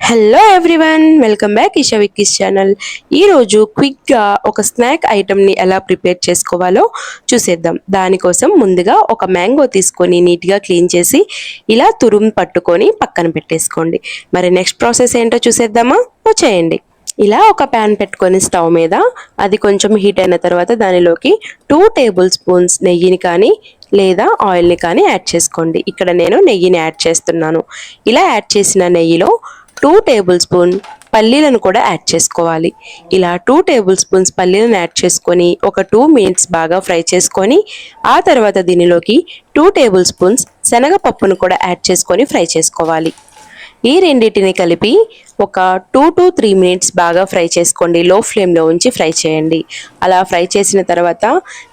Hello everyone welcome back Eesha Vicky's channel ఈరోజు క్విక్గా ఒక స్నాక్ ఐటమ్ని ఎలా ప్రిపేర్ చేసుకోవాలో చూసేద్దాం. దానికోసం ముందుగా ఒక మ్యాంగో తీసుకొని నీట్గా క్లీన్ చేసి ఇలా తురుము పట్టుకొని పక్కన పెట్టేసుకోండి. మరి నెక్స్ట్ ప్రాసెస్ ఏంటో చూసేద్దామా? వచ్చేయండి. ఇలా ఒక ప్యాన్ పెట్టుకొని స్టవ్ మీద అది కొంచెం హీట్ అయిన తర్వాత దానిలోకి టూ టేబుల్ స్పూన్స్ నెయ్యిని కానీ లేదా ఆయిల్ని కానీ యాడ్ చేసుకోండి. ఇక్కడ నేను నెయ్యిని యాడ్ చేస్తున్నాను. ఇలా యాడ్ చేసిన నెయ్యిలో టూ టేబుల్ స్పూన్ పల్లీలను కూడా యాడ్ చేసుకోవాలి. ఇలా టూ టేబుల్ స్పూన్స్ పల్లీలను యాడ్ చేసుకొని ఒక టూ మినిట్స్ బాగా ఫ్రై చేసుకొని ఆ తర్వాత దీనిలోకి టూ టేబుల్ స్పూన్స్ శనగపప్పును కూడా యాడ్ చేసుకొని ఫ్రై చేసుకోవాలి. ఈ రెండింటిని కలిపి ఒక టూ టు త్రీ మినిట్స్ బాగా ఫ్రై చేసుకోండి. లో ఫ్లేమ్లో ఉంచి ఫ్రై చేయండి. అలా ఫ్రై చేసిన తర్వాత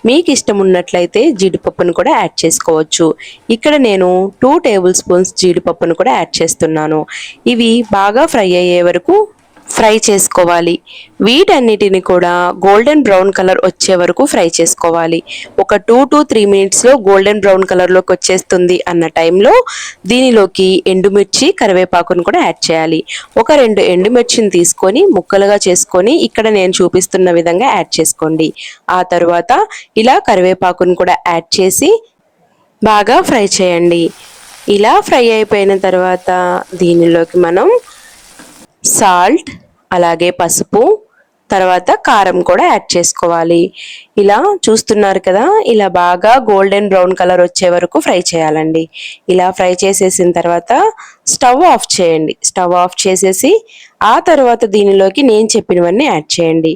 మీకు ఇష్టం ఉన్నట్లయితే జీడిపప్పును కూడా యాడ్ చేసుకోవచ్చు. ఇక్కడ నేను టూ టేబుల్ స్పూన్స్ జీడిపప్పును కూడా యాడ్ చేస్తున్నాను. ఇవి బాగా ఫ్రై అయ్యే వరకు ఫ్రై చేసుకోవాలి. వీటన్నిటిని కూడా గోల్డెన్ బ్రౌన్ కలర్ వచ్చే వరకు ఫ్రై చేసుకోవాలి. ఒక టూ టు త్రీ మినిట్స్లో గోల్డెన్ బ్రౌన్ కలర్లోకి వచ్చేస్తుంది అన్న టైంలో దీనిలోకి ఎండుమిర్చి కరివేపాకును కూడా యాడ్ చేయాలి. ఒక రెండు ఎండుమిర్చిని తీసుకొని ముక్కలుగా చేసుకొని ఇక్కడ నేను చూపిస్తున్న విధంగా యాడ్ చేసుకోండి. ఆ తర్వాత ఇలా కరివేపాకును కూడా యాడ్ చేసి బాగా ఫ్రై చేయండి. ఇలా ఫ్రై అయిపోయిన తర్వాత దీనిలోకి మనం సాల్ట్ అలాగే పసుపు తర్వాత కారం కూడా యాడ్ చేసుకోవాలి. ఇలా చూస్తున్నారు కదా ఇలా బాగా గోల్డెన్ బ్రౌన్ కలర్ వచ్చే వరకు ఫ్రై చేయాలండి. ఇలా ఫ్రై చేసేసిన తర్వాత స్టవ్ ఆఫ్ చేయండి. స్టవ్ ఆఫ్ చేసేసి ఆ తర్వాత దీనిలోకి నేను చెప్పినవన్నీ యాడ్ చేయండి.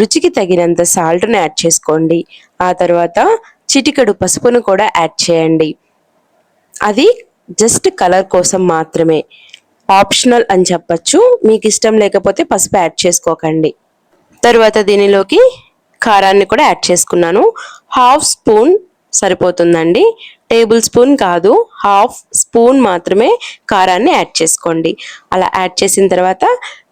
రుచికి తగినంత సాల్ట్ని యాడ్ చేసుకోండి. ఆ తర్వాత చిటికెడు పసుపును కూడా యాడ్ చేయండి. అది జస్ట్ కలర్ కోసం మాత్రమే. ఆప్షనల్ అని చెప్పచ్చు. మీకు ఇష్టం లేకపోతే పసుపు యాడ్ చేసుకోకండి. తర్వాత దీనిలోకి కారాన్ని కూడా యాడ్ చేసుకున్నాను. హాఫ్ స్పూన్ సరిపోతుందండి. టేబుల్ స్పూన్ కాదు హాఫ్ స్పూన్ మాత్రమే కారాన్ని యాడ్ చేసుకోండి. అలా యాడ్ చేసిన తర్వాత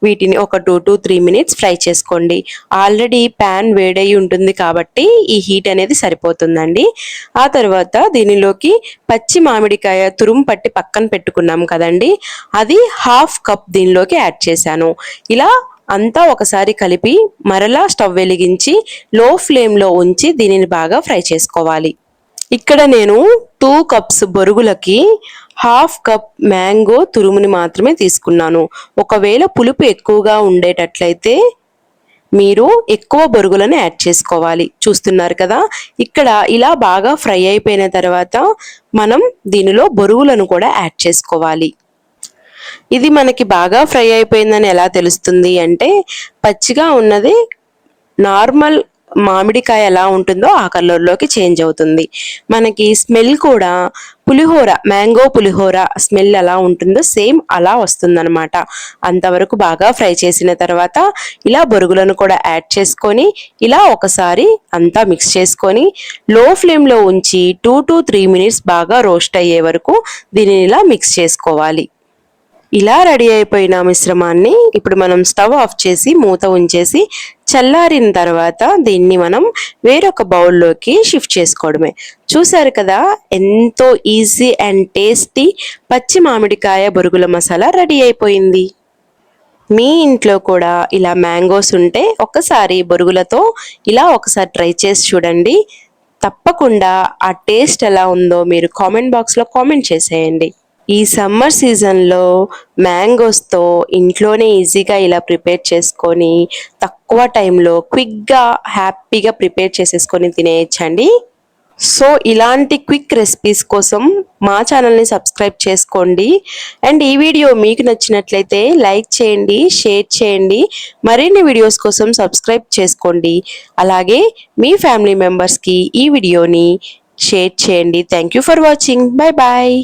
వీటిని ఒక two to three minutes fry చేసుకోండి. ఆల్రెడీ ప్యాన్ వేడై ఉంటుంది కాబట్టి ఈ హీట్ అనేది సరిపోతుందండి. ఆ తర్వాత దీనిలోకి పచ్చి మామిడికాయ తురుము పట్టి పక్కన పెట్టుకున్నాం కదండి. అది హాఫ్ కప్ దీనిలోకి యాడ్ చేశాను. ఇలా అంతా ఒకసారి కలిపి మరలా స్టవ్ వెలిగించి లో ఫ్లేమ్లో ఉంచి దీనిని బాగా ఫ్రై చేసుకోవాలి. ఇక్కడ నేను టూ కప్స్ బొరుగులకి హాఫ్ కప్ మ్యాంగో తురుముని మాత్రమే తీసుకున్నాను. ఒకవేళ పులుపు ఎక్కువగా ఉండేటట్లయితే మీరు ఎక్కువ బొరుగులను యాడ్ చేసుకోవాలి. చూస్తున్నారు కదా? ఇక్కడ ఇలా బాగా ఫ్రై అయిపోయిన తర్వాత మనం దీనిలో బొరుగులను కూడా యాడ్ చేసుకోవాలి. ఇది మనకి బాగా ఫ్రై అయిపోయిందని ఎలా తెలుస్తుంది అంటే పచ్చిగా ఉన్నది నార్మల్ మామిడికాయ ఎలా ఉంటుందో ఆ కలర్లోకి చేంజ్ అవుతుంది. మనకి స్మెల్ కూడా పులిహోర మ్యాంగో పులిహోర స్మెల్ ఎలా ఉంటుందో సేమ్ అలా వస్తుందన్నమాట. అంతవరకు బాగా ఫ్రై చేసిన తర్వాత ఇలా బొరుగులను కూడా యాడ్ చేసుకొని ఇలా ఒకసారి అంతా మిక్స్ చేసుకొని లో ఫ్లేమ్లో ఉంచి టూ టు త్రీ మినిట్స్ బాగా రోస్ట్ అయ్యే వరకు దీనిని ఇలా మిక్స్ చేసుకోవాలి. ఇలా రెడీ అయిపోయిన మిశ్రమాన్ని ఇప్పుడు మనం స్టవ్ ఆఫ్ చేసి మూత ఉంచేసి చల్లారిన తర్వాత దీన్ని మనం వేరొక బౌల్లోకి షిఫ్ట్ చేసుకోవడమే. చూసారు కదా ఎంతో ఈజీ అండ్ టేస్టీ పచ్చి మామిడికాయ బొరుగుల మసాలా రెడీ అయిపోయింది. మీ ఇంట్లో కూడా ఇలా మ్యాంగోస్ ఉంటే ఒకసారి బొరుగులతో ఇలా ఒకసారి ట్రై చేసి చూడండి. తప్పకుండా ఆ టేస్ట్ ఎలా ఉందో మీరు కామెంట్ బాక్స్లో కామెంట్ చేసేయండి. ఈ సమ్మర్ సీజన్లో మ్యాంగోస్తో ఇంట్లోనే ఈజీగా ఇలా ప్రిపేర్ చేసుకొని తక్కువ టైంలో క్విక్గా హ్యాపీగా ప్రిపేర్ చేసేసుకొని తినేయచ్చండి. సో ఇలాంటి క్విక్ రెసిపీస్ కోసం మా ఛానల్ని సబ్స్క్రైబ్ చేసుకోండి. అండ్ ఈ వీడియో మీకు నచ్చినట్లయితే లైక్ చేయండి షేర్ చేయండి మరిన్ని వీడియోస్ కోసం సబ్స్క్రైబ్ చేసుకోండి. అలాగే మీ ఫ్యామిలీ మెంబర్స్కి ఈ వీడియోని షేర్ చేయండి. Thank you for watching. Bye bye.